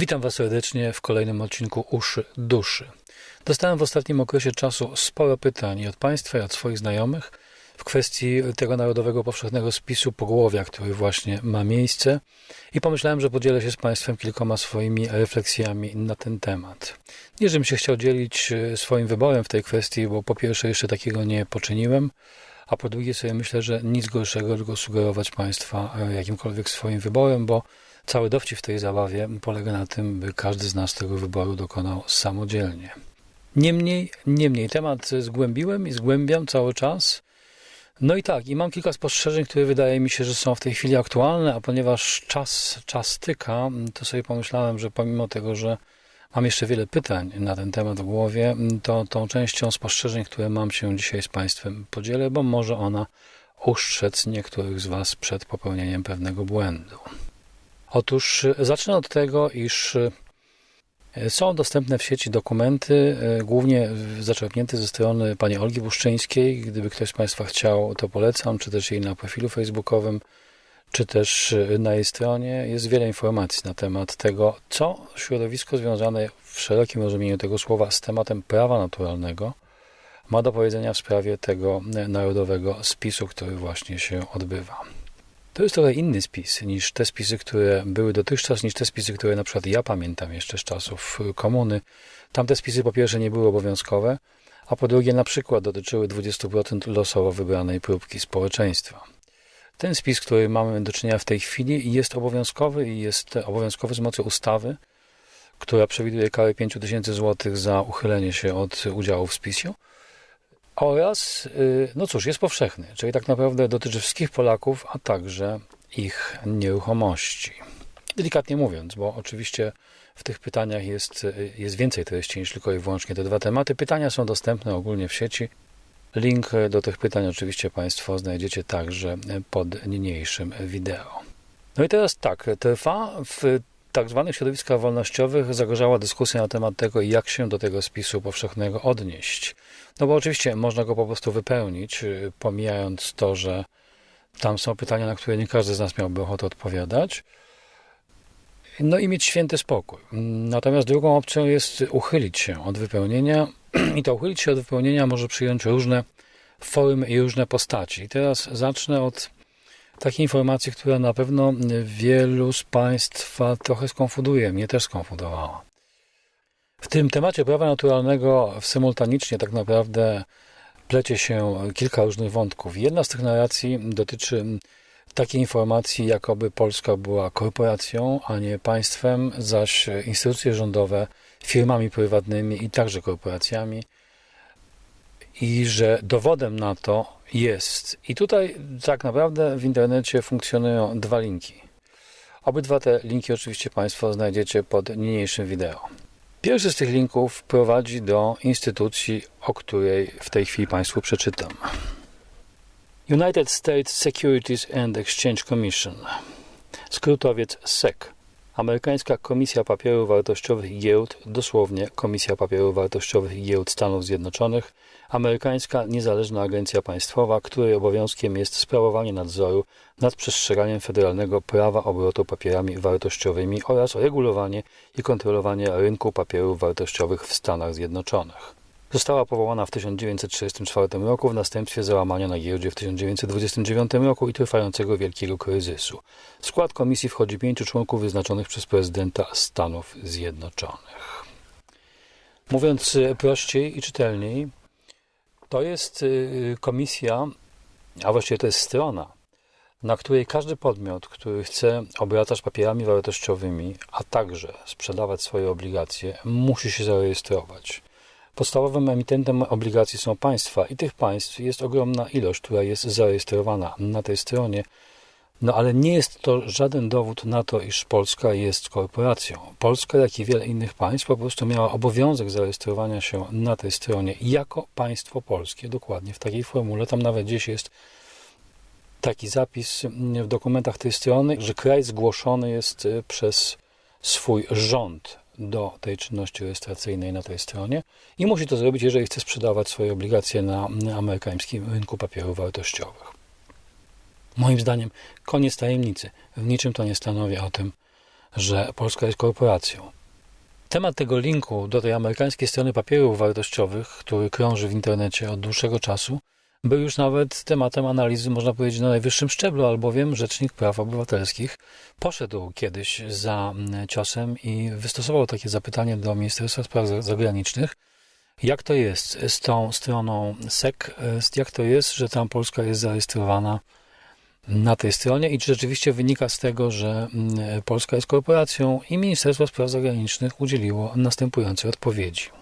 Witam Was serdecznie w kolejnym odcinku Uszy Duszy. Dostałem w ostatnim okresie czasu sporo pytań od Państwa, i od swoich znajomych w kwestii tego Narodowego Powszechnego Spisu Pogłowia, który właśnie ma miejsce i pomyślałem, że podzielę się z Państwem kilkoma swoimi refleksjami na ten temat. Nie, żebym się chciał dzielić e, swoim wyborem w tej kwestii, bo po pierwsze jeszcze takiego nie poczyniłem, a po drugie sobie myślę, że nic gorszego, tylko sugerować Państwa e, jakimkolwiek swoim wyborem, bo cały dowcip w tej zabawie polega na tym, by każdy z nas tego wyboru dokonał samodzielnie. Niemniej, niemniej, temat zgłębiłem i zgłębiam cały czas. No i tak, i mam kilka spostrzeżeń, które wydaje mi się, że są w tej chwili aktualne, a ponieważ czas, czas tyka, to sobie pomyślałem, że pomimo tego, że mam jeszcze wiele pytań na ten temat w głowie, to tą częścią spostrzeżeń, które mam się dzisiaj z Państwem podzielę, bo może ona uszczec niektórych z Was przed popełnieniem pewnego błędu. Otóż e, zacznę od tego, iż e, są dostępne w sieci dokumenty, e, głównie zaczerpnięte ze strony pani Olgi Buszczyńskiej. Gdyby ktoś z Państwa chciał, to polecam, czy też jej na profilu facebookowym, czy też na jej stronie. Jest wiele informacji na temat tego, co środowisko związane w szerokim rozumieniu tego słowa z tematem prawa naturalnego ma do powiedzenia w sprawie tego narodowego spisu, który właśnie się odbywa. To jest trochę inny spis niż te spisy, które były dotychczas, niż te spisy, które na przykład ja pamiętam jeszcze z czasów komuny. Tamte spisy po pierwsze nie były obowiązkowe, a po drugie na przykład dotyczyły 20% losowo wybranej próbki społeczeństwa. Ten spis, który mamy do czynienia w tej chwili, jest obowiązkowy i jest obowiązkowy z mocy ustawy, która przewiduje karę 5 tysięcy złotych za uchylenie się od udziału w spisie oraz, y, no cóż, jest powszechny, czyli tak naprawdę dotyczy wszystkich Polaków, a także ich nieruchomości. Delikatnie mówiąc, bo oczywiście w tych pytaniach jest, y, jest więcej treści niż tylko i wyłącznie te dwa tematy. Pytania są dostępne ogólnie w sieci. Link do tych pytań oczywiście Państwo znajdziecie także pod niniejszym wideo. No i teraz tak, trwa w tak zwanych środowiskach wolnościowych zagorzała dyskusja na temat tego, jak się do tego spisu powszechnego odnieść. No bo oczywiście można go po prostu wypełnić, y, pomijając to, że tam są pytania, na które nie każdy z nas miałby ochotę odpowiadać. No i mieć święty spokój. Natomiast drugą opcją jest uchylić się od wypełnienia i to uchylić się od wypełnienia może przyjąć różne formy i różne postaci. I teraz zacznę od takiej informacji, która na pewno wielu z Państwa trochę skonfunduje, mnie też skonfundowała. W tym temacie prawa naturalnego symultanicznie tak naprawdę plecie się kilka różnych wątków. Jedna z tych narracji dotyczy takiej informacji, jakoby Polska była korporacją, a nie państwem, zaś instytucje rządowe firmami prywatnymi i także korporacjami. I że dowodem na to jest. I tutaj tak naprawdę w internecie funkcjonują dwa linki. Obydwa te linki oczywiście Państwo znajdziecie pod niniejszym wideo. Pierwszy z tych linków prowadzi do instytucji, o której w tej chwili Państwu przeczytam. United States Securities and Exchange Commission, skrótowiec SEC, Amerykańska Komisja Papierów Wartościowych i Giełd, dosłownie Komisja Papierów Wartościowych i Giełd Stanów Zjednoczonych, amerykańska niezależna agencja państwowa, której obowiązkiem jest sprawowanie nadzoru nad przestrzeganiem federalnego prawa obrotu papierami wartościowymi oraz regulowanie i kontrolowanie rynku papierów wartościowych w Stanach Zjednoczonych. Została powołana w 1934 roku w następstwie załamania na giełdzie w 1929 roku i trwającego wielkiego kryzysu. W skład komisji wchodzi pięciu członków wyznaczonych przez prezydenta Stanów Zjednoczonych. Mówiąc prościej i czytelniej, to jest y, komisja, a właściwie to jest strona, na której każdy podmiot, który chce obracać papierami wartościowymi, a także sprzedawać swoje obligacje, musi się zarejestrować. Podstawowym emitentem obligacji są państwa i tych państw jest ogromna ilość, która jest zarejestrowana na tej stronie. No ale nie jest to żaden dowód na to, iż Polska jest korporacją. Polska, jak i wiele innych państw, po prostu miała obowiązek zarejestrowania się na tej stronie jako państwo polskie, dokładnie w takiej formule. Tam nawet gdzieś jest taki zapis w dokumentach tej strony, że kraj zgłoszony jest e, przez swój rząd do tej czynności rejestracyjnej na tej stronie i musi to zrobić, jeżeli chce sprzedawać swoje obligacje na amerykańskim rynku papierów wartościowych. Moim zdaniem koniec tajemnicy. W niczym to nie stanowi o tym, że Polska jest korporacją. Temat tego linku do tej amerykańskiej strony papierów wartościowych, który krąży w internecie od dłuższego czasu, był już nawet tematem analizy, można powiedzieć, na najwyższym szczeblu, albowiem Rzecznik Praw Obywatelskich poszedł kiedyś za mm, ciosem i wystosował takie zapytanie do Ministerstwa Spraw Zagranicznych, jak to jest z tą stroną SEC, jak to jest, że tam Polska jest zarejestrowana na tej stronie? I czy rzeczywiście wynika z tego, że mm, Polska jest korporacją i Ministerstwo Spraw Zagranicznych udzieliło następującej odpowiedzi.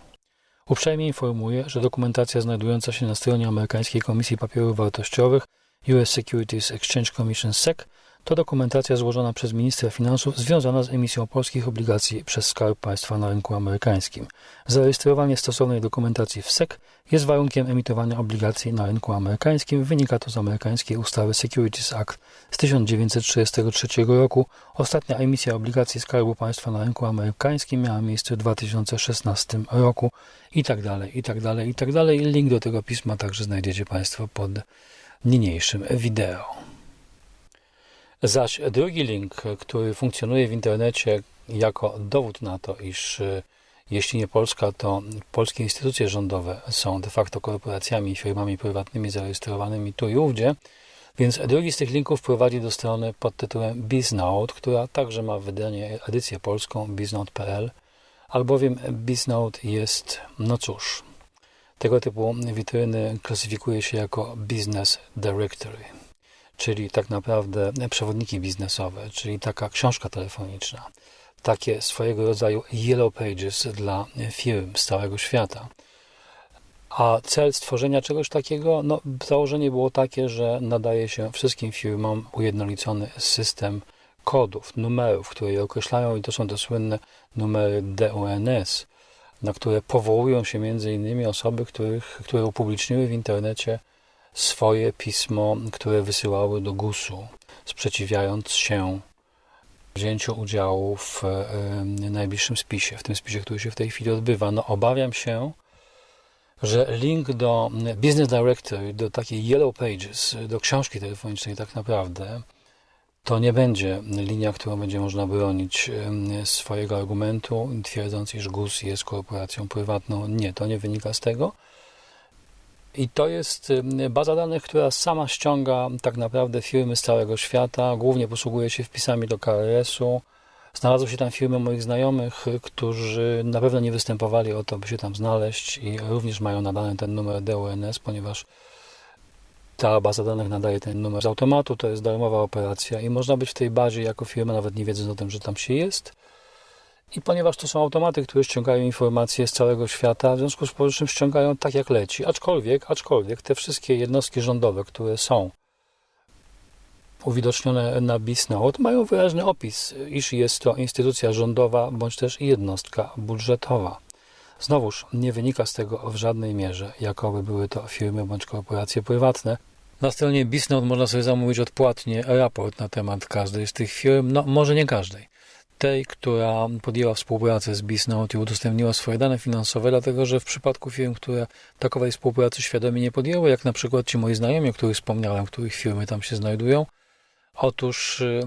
Uprzejmie informuję, że dokumentacja znajdująca się na stronie amerykańskiej Komisji Papierów Wartościowych US Securities Exchange Commission SEC to dokumentacja złożona przez ministra finansów związana z emisją polskich obligacji przez Skarb Państwa na rynku amerykańskim. Zarejestrowanie stosownej dokumentacji w SEC jest warunkiem emitowania obligacji na rynku amerykańskim. Wynika to z amerykańskiej ustawy Securities Act z 1933 roku. Ostatnia emisja obligacji Skarbu Państwa na rynku amerykańskim miała miejsce w 2016 roku i tak dalej, i tak dalej, i tak dalej. Link do tego pisma także znajdziecie Państwo pod niniejszym wideo. Zaś drugi link, który funkcjonuje w internecie jako dowód na to, iż y, jeśli nie Polska, to polskie instytucje rządowe są de facto korporacjami i firmami prywatnymi zarejestrowanymi tu i ówdzie. Więc drugi z tych linków prowadzi do strony pod tytułem Biznote, która także ma wydanie, edycję polską biznote.pl, albowiem Biznote jest, no cóż, tego typu witryny klasyfikuje się jako Business Directory czyli tak naprawdę przewodniki biznesowe, czyli taka książka telefoniczna, takie swojego rodzaju yellow pages dla firm z całego świata. A cel stworzenia czegoś takiego, no, założenie było takie, że nadaje się wszystkim firmom ujednolicony system kodów, numerów, które je określają, i to są te słynne numery DUNS, na które powołują się między innymi osoby, których, które upubliczniły w internecie swoje pismo, które wysyłały do GUS-u, sprzeciwiając się wzięciu udziału w najbliższym spisie, w tym spisie, który się w tej chwili odbywa. No obawiam się, że link do Business Directory, do takiej Yellow Pages, do książki telefonicznej tak naprawdę, to nie będzie linia, którą będzie można bronić swojego argumentu, twierdząc, iż GUS jest korporacją prywatną. Nie, to nie wynika z tego. I to jest baza danych, która sama ściąga tak naprawdę firmy z całego świata. Głównie posługuje się wpisami do KRS-u. Znalazły się tam firmy moich znajomych, którzy na pewno nie występowali o to, by się tam znaleźć i również mają nadany ten numer DUNS, ponieważ ta baza danych nadaje ten numer z automatu, to jest darmowa operacja i można być w tej bazie jako firma, nawet nie wiedząc o tym, że tam się jest. I ponieważ to są automaty, które ściągają informacje z całego świata, w związku z powyższym ściągają tak jak leci. Aczkolwiek, aczkolwiek te wszystkie jednostki rządowe, które są uwidocznione na BISNOTE, mają wyraźny opis, iż jest to instytucja rządowa bądź też jednostka budżetowa. Znowuż nie wynika z tego w żadnej mierze, jakoby były to firmy bądź korporacje prywatne. Na stronie BISNOTE można sobie zamówić odpłatnie raport na temat każdej z tych firm, no może nie każdej tej, która podjęła współpracę z Bisnote i udostępniła swoje dane finansowe, dlatego że w przypadku firm, które takowej współpracy świadomie nie podjęły, jak na przykład ci moi znajomi, o których wspomniałem, których firmy tam się znajdują, Otóż y,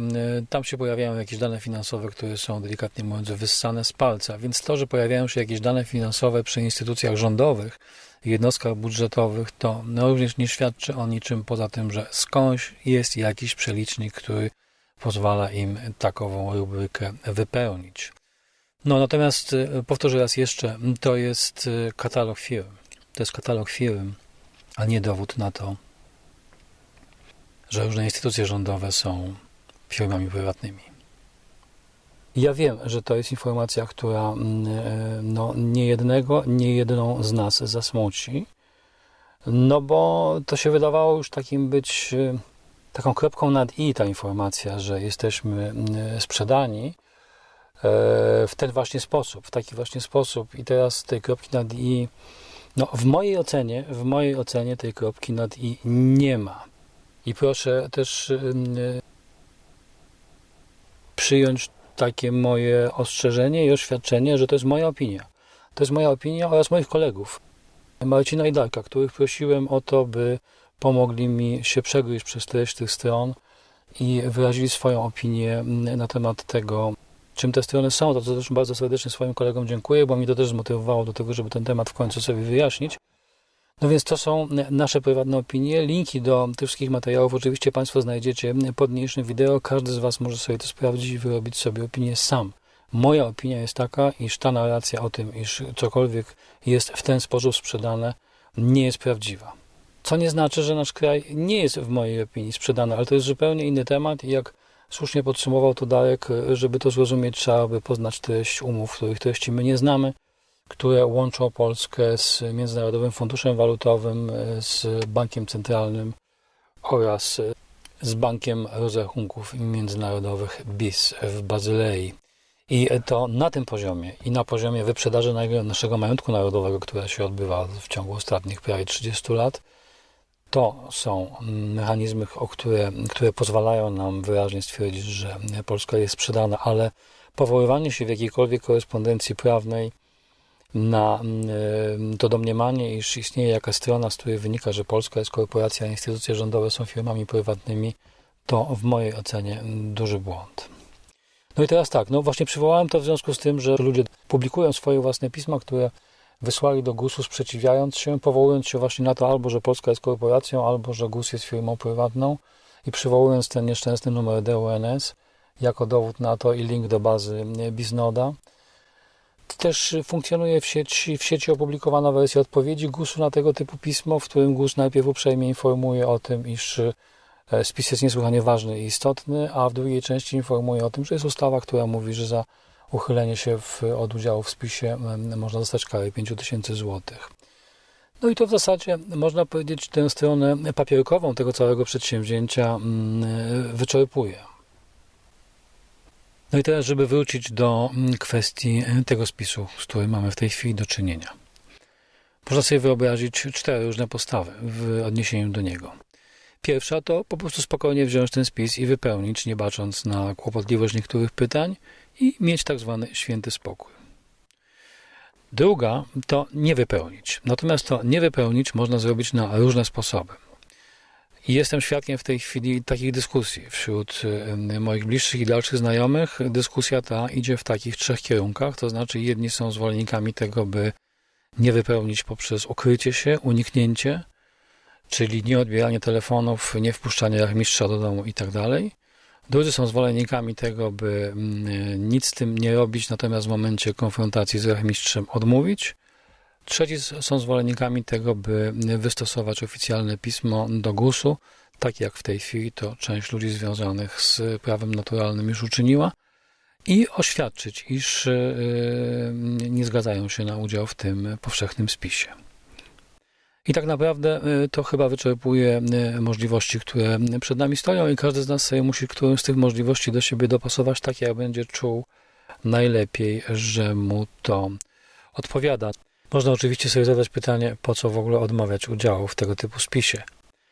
tam się pojawiają jakieś dane finansowe, które są delikatnie mówiąc wyssane z palca, więc to, że pojawiają się jakieś dane finansowe przy instytucjach rządowych, jednostkach budżetowych, to no również nie świadczy o niczym poza tym, że skądś jest jakiś przelicznik, który pozwala im takową rubrykę wypełnić. No natomiast y, powtórzę raz jeszcze, to jest y, katalog firm. To jest katalog firm, a nie dowód na to, że różne instytucje rządowe są firmami prywatnymi. Ja wiem, że to jest informacja, która mm, y, no, nie jednego, nie jedną z nas zasmuci, no bo to się wydawało już takim być taką kropką nad i ta informacja, że jesteśmy mm, sprzedani e, w ten właśnie sposób, w taki właśnie sposób. I teraz tej kropki nad i, no w mojej ocenie, w mojej ocenie tej kropki nad i nie ma. I proszę też mm, przyjąć takie moje ostrzeżenie i oświadczenie, że to jest moja opinia. To jest moja opinia oraz moich kolegów. Marcina i Darka, których prosiłem o to, by pomogli mi się przegryźć przez treść tych stron i wyrazili swoją opinię na temat tego, czym te strony są, to też bardzo serdecznie swoim kolegom dziękuję, bo mi to też zmotywowało do tego, żeby ten temat w końcu sobie wyjaśnić. No więc to są nasze prywatne opinie. Linki do tych wszystkich materiałów oczywiście Państwo znajdziecie pod niniejszym wideo. Każdy z Was może sobie to sprawdzić i wyrobić sobie opinię sam. Moja opinia jest taka, iż ta narracja o tym, iż cokolwiek jest w ten sposób sprzedane, nie jest prawdziwa. Co nie znaczy, że nasz kraj nie jest w mojej opinii sprzedany, ale to jest zupełnie inny temat i jak słusznie podsumował to Darek, żeby to zrozumieć, trzeba by poznać treść umów, których treści my nie znamy, które łączą Polskę z Międzynarodowym Funduszem Walutowym, z Bankiem Centralnym oraz z Bankiem Rozrachunków Międzynarodowych BIS w Bazylei. I to na tym poziomie i na poziomie wyprzedaży naszego majątku narodowego, która się odbywa w ciągu ostatnich prawie 30 lat, to są mechanizmy, o które, które pozwalają nam wyraźnie stwierdzić, że Polska jest sprzedana, ale powoływanie się w jakiejkolwiek korespondencji prawnej na to domniemanie, iż istnieje jakaś strona, z której wynika, że Polska jest korporacja, a instytucje rządowe są firmami prywatnymi, to w mojej ocenie duży błąd. No i teraz tak, no właśnie przywołałem to w związku z tym, że ludzie publikują swoje własne pisma, które wysłali do GUS-u sprzeciwiając się, powołując się właśnie na to albo, że Polska jest korporacją, albo, że GUS jest firmą prywatną i przywołując ten nieszczęsny numer DUNS jako dowód na to i link do bazy Biznoda. Też funkcjonuje w sieci, w sieci opublikowana wersja odpowiedzi GUS-u na tego typu pismo, w którym GUS najpierw uprzejmie informuje o tym, iż spis jest niesłychanie ważny i istotny, a w drugiej części informuje o tym, że jest ustawa, która mówi, że za uchylenie się w, od udziału w spisie można dostać karę 5000 zł. No i to w zasadzie można powiedzieć, tę stronę papierkową tego całego przedsięwzięcia wyczerpuje. No i teraz, żeby wrócić do kwestii tego spisu, z którym mamy w tej chwili do czynienia. Można sobie wyobrazić cztery różne postawy w odniesieniu do niego. Pierwsza to po prostu spokojnie wziąć ten spis i wypełnić, nie bacząc na kłopotliwość niektórych pytań i mieć tak zwany święty spokój. Druga to nie wypełnić. Natomiast to nie wypełnić można zrobić na różne sposoby. Jestem świadkiem w tej chwili takich dyskusji wśród moich bliższych i dalszych znajomych. Dyskusja ta idzie w takich trzech kierunkach, to znaczy jedni są zwolennikami tego, by nie wypełnić poprzez ukrycie się, uniknięcie, czyli nieodbieranie telefonów, nie wpuszczanie rachmistrza do domu i tak. Drudzy są zwolennikami tego, by mm, nic z tym nie robić, natomiast w momencie konfrontacji z rachmistrzem odmówić. Trzeci są zwolennikami tego, by wystosować oficjalne pismo do GUS-u, tak jak w tej chwili to część ludzi związanych z prawem naturalnym już uczyniła, i oświadczyć, iż y, nie zgadzają się na udział w tym powszechnym spisie. I tak naprawdę y, to chyba wyczerpuje y, możliwości, które przed nami stoją, i każdy z nas sobie musi którąś z tych możliwości do siebie dopasować tak, jak będzie czuł najlepiej, że mu to odpowiada. Można oczywiście sobie zadać pytanie, po co w ogóle odmawiać udziału w tego typu spisie.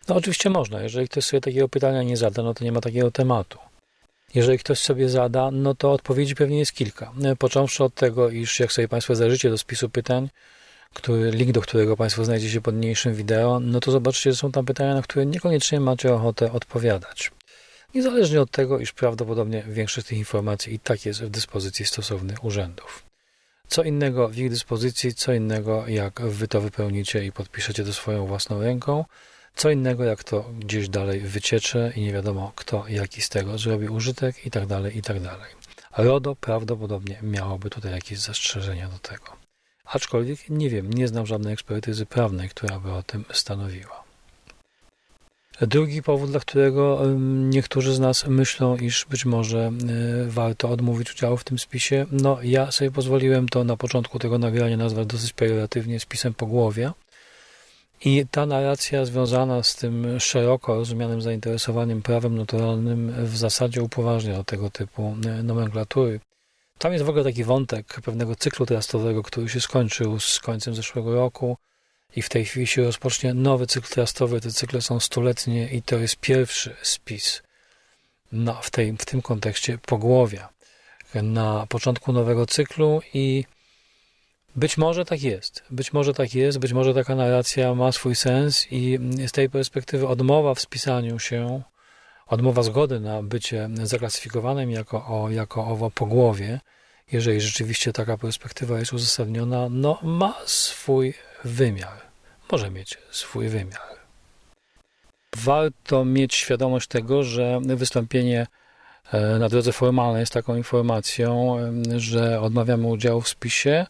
No oczywiście można, jeżeli ktoś sobie takiego pytania nie zada, no to nie ma takiego tematu. Jeżeli ktoś sobie zada, no to odpowiedzi pewnie jest kilka. Począwszy od tego, iż jak sobie Państwo zajrzycie do spisu pytań, który, link do którego Państwo znajdziecie pod niniejszym wideo, no to zobaczcie, że są tam pytania, na które niekoniecznie macie ochotę odpowiadać. Niezależnie od tego, iż prawdopodobnie większość tych informacji i tak jest w dyspozycji stosownych urzędów. Co innego w ich dyspozycji, co innego jak wy to wypełnicie i podpiszecie to swoją własną ręką, co innego jak to gdzieś dalej wyciecze i nie wiadomo kto jaki z tego zrobi użytek i tak dalej, i tak dalej. RODO prawdopodobnie miałoby tutaj jakieś zastrzeżenia do tego. Aczkolwiek nie wiem, nie znam żadnej ekspertyzy prawnej, która by o tym stanowiła. Drugi powód, dla którego niektórzy z nas myślą, iż być może e, warto odmówić udziału w tym spisie, no ja sobie pozwoliłem to na początku tego nagrania nazwać dosyć pejoratywnie spisem po głowie. I ta narracja związana z tym szeroko rozumianym zainteresowaniem prawem naturalnym w zasadzie upoważnia tego typu e, nomenklatury. Tam jest w ogóle taki wątek pewnego cyklu trastowego, który się skończył z końcem zeszłego roku i w tej chwili się rozpocznie nowy cykl trastowy. Te cykle są stuletnie i to jest pierwszy spis no, w, tej, w tym kontekście pogłowia na początku nowego cyklu i być może tak jest. Być może tak jest, być może taka narracja ma swój sens i z tej perspektywy odmowa w spisaniu się odmowa zgody na bycie zaklasyfikowanym jako, o, jako owo po głowie, jeżeli rzeczywiście taka perspektywa jest uzasadniona, no ma swój wymiar. Może mieć swój wymiar. Warto mieć świadomość tego, że wystąpienie e, na drodze formalnej jest taką informacją, e, że odmawiamy udziału w spisie.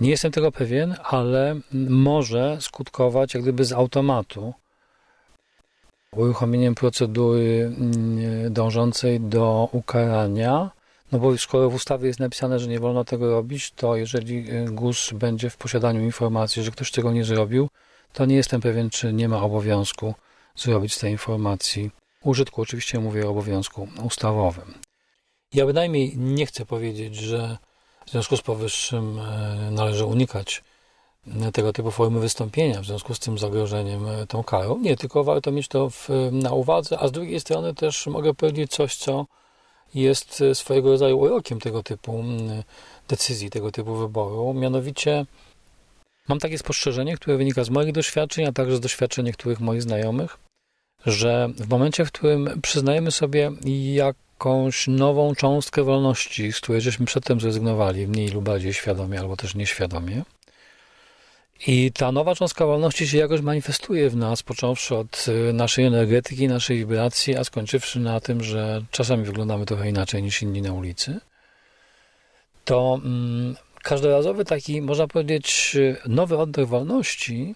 Nie jestem tego pewien, ale może skutkować jak gdyby z automatu uruchomieniem procedury mm, dążącej do ukarania. No bo skoro w ustawie jest napisane, że nie wolno tego robić, to jeżeli y, GUS będzie w posiadaniu informacji, że ktoś tego nie zrobił, to nie jestem pewien, czy nie ma obowiązku zrobić tej informacji użytku. Oczywiście mówię o obowiązku ustawowym. Ja bynajmniej nie chcę powiedzieć, że w związku z powyższym e, należy unikać tego typu formy wystąpienia w związku z tym zagrożeniem e, tą karą. Nie, tylko warto mieć to w, na uwadze, a z drugiej strony też mogę powiedzieć coś, co jest e, swojego rodzaju urokiem tego typu decyzji, tego typu wyboru. Mianowicie mam takie spostrzeżenie, które wynika z moich doświadczeń, a także z doświadczeń niektórych moich znajomych, że w momencie, w którym przyznajemy sobie jakąś nową cząstkę wolności, z której żeśmy przedtem zrezygnowali, mniej lub bardziej świadomie, albo też nieświadomie, i ta nowa cząstka wolności się jakoś manifestuje w nas, począwszy od y, naszej energetyki, naszej wibracji, a skończywszy na tym, że czasami wyglądamy trochę inaczej niż inni na ulicy. To mm, każdorazowy taki, można powiedzieć, nowy oddech wolności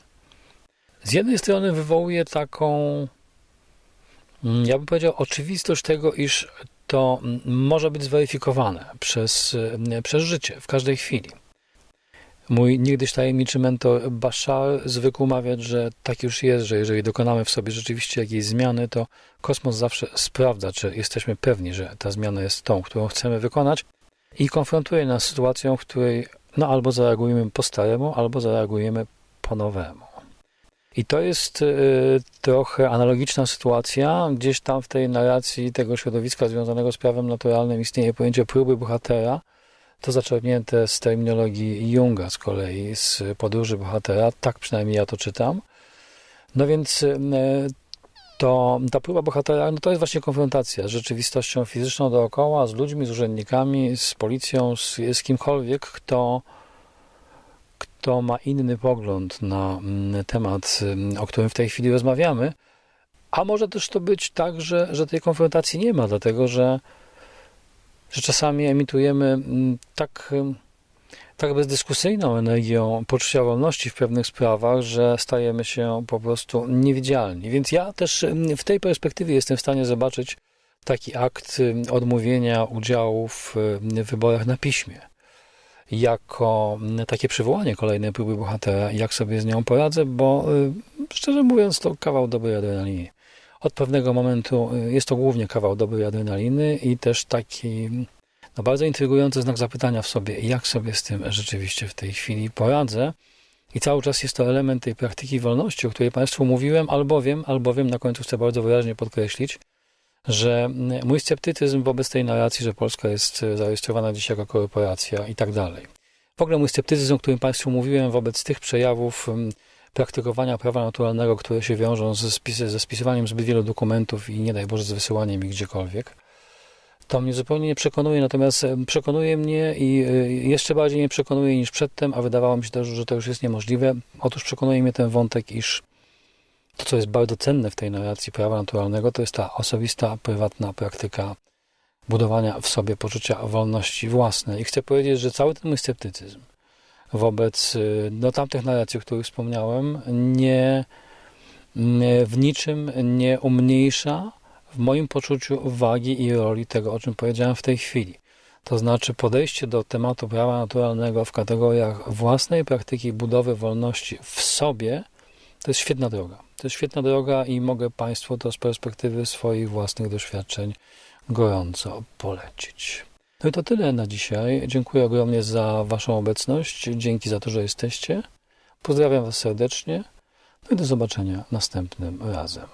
z jednej strony wywołuje taką, mm, ja bym powiedział, oczywistość tego, iż to mm, może być zweryfikowane przez, y, przez życie w każdej chwili. Mój niegdyś tajemniczy mentor Bashar zwykł mawiać, że tak już jest, że jeżeli dokonamy w sobie rzeczywiście jakiejś zmiany, to kosmos zawsze sprawdza, czy jesteśmy pewni, że ta zmiana jest tą, którą chcemy wykonać i konfrontuje nas z sytuacją, w której no albo zareagujemy po staremu, albo zareagujemy po nowemu. I to jest y, trochę analogiczna sytuacja. Gdzieś tam w tej narracji tego środowiska związanego z prawem naturalnym istnieje pojęcie próby bohatera, to zaczerpnięte z terminologii Junga z kolei, z podróży bohatera, tak przynajmniej ja to czytam. No więc e, to ta próba bohatera, no to jest właśnie konfrontacja z rzeczywistością fizyczną dookoła, z ludźmi, z urzędnikami, z policją, z, z kimkolwiek, kto, kto ma inny pogląd na mm, temat, mm, o którym w tej chwili rozmawiamy. A może też to być tak, że, że tej konfrontacji nie ma, dlatego że że czasami emitujemy mm, tak, tak bezdyskusyjną energią poczucia wolności w pewnych sprawach, że stajemy się po prostu niewidzialni. Więc ja też w tej perspektywie jestem w stanie zobaczyć taki akt odmówienia udziału w wyborach na piśmie jako takie przywołanie kolejnej próby bohatera, jak sobie z nią poradzę, bo szczerze mówiąc, to kawał dobrej adrenaliny od pewnego momentu y, jest to głównie kawał dobrej adrenaliny i też taki no, bardzo intrygujący znak zapytania w sobie, jak sobie z tym rzeczywiście w tej chwili poradzę. I cały czas jest to element tej praktyki wolności, o której Państwu mówiłem, albowiem, albowiem na końcu chcę bardzo wyraźnie podkreślić, że mój sceptycyzm wobec tej narracji, że Polska jest zarejestrowana dziś jako korporacja i tak dalej. W ogóle mój sceptycyzm, o którym Państwu mówiłem, wobec tych przejawów praktykowania prawa naturalnego, które się wiążą ze, spis ze spisywaniem zbyt wielu dokumentów i nie daj Boże z wysyłaniem ich gdziekolwiek. To mnie zupełnie nie przekonuje, natomiast przekonuje mnie i y, jeszcze bardziej nie przekonuje niż przedtem, a wydawało mi się też, że to już jest niemożliwe. Otóż przekonuje mnie ten wątek, iż to, co jest bardzo cenne w tej narracji prawa naturalnego, to jest ta osobista, prywatna praktyka budowania w sobie poczucia wolności własnej. I chcę powiedzieć, że cały ten mój sceptycyzm, wobec y, no, tamtych narracji, o których wspomniałem, nie, nie, w niczym nie umniejsza w moim poczuciu wagi i roli tego, o czym powiedziałem w tej chwili. To znaczy podejście do tematu prawa naturalnego w kategoriach własnej praktyki budowy wolności w sobie to jest świetna droga. To jest świetna droga i mogę Państwu to z perspektywy swoich własnych doświadczeń gorąco polecić. No i to tyle na dzisiaj. Dziękuję ogromnie za Waszą obecność. Dzięki za to, że jesteście. Pozdrawiam Was serdecznie. No i do zobaczenia następnym razem.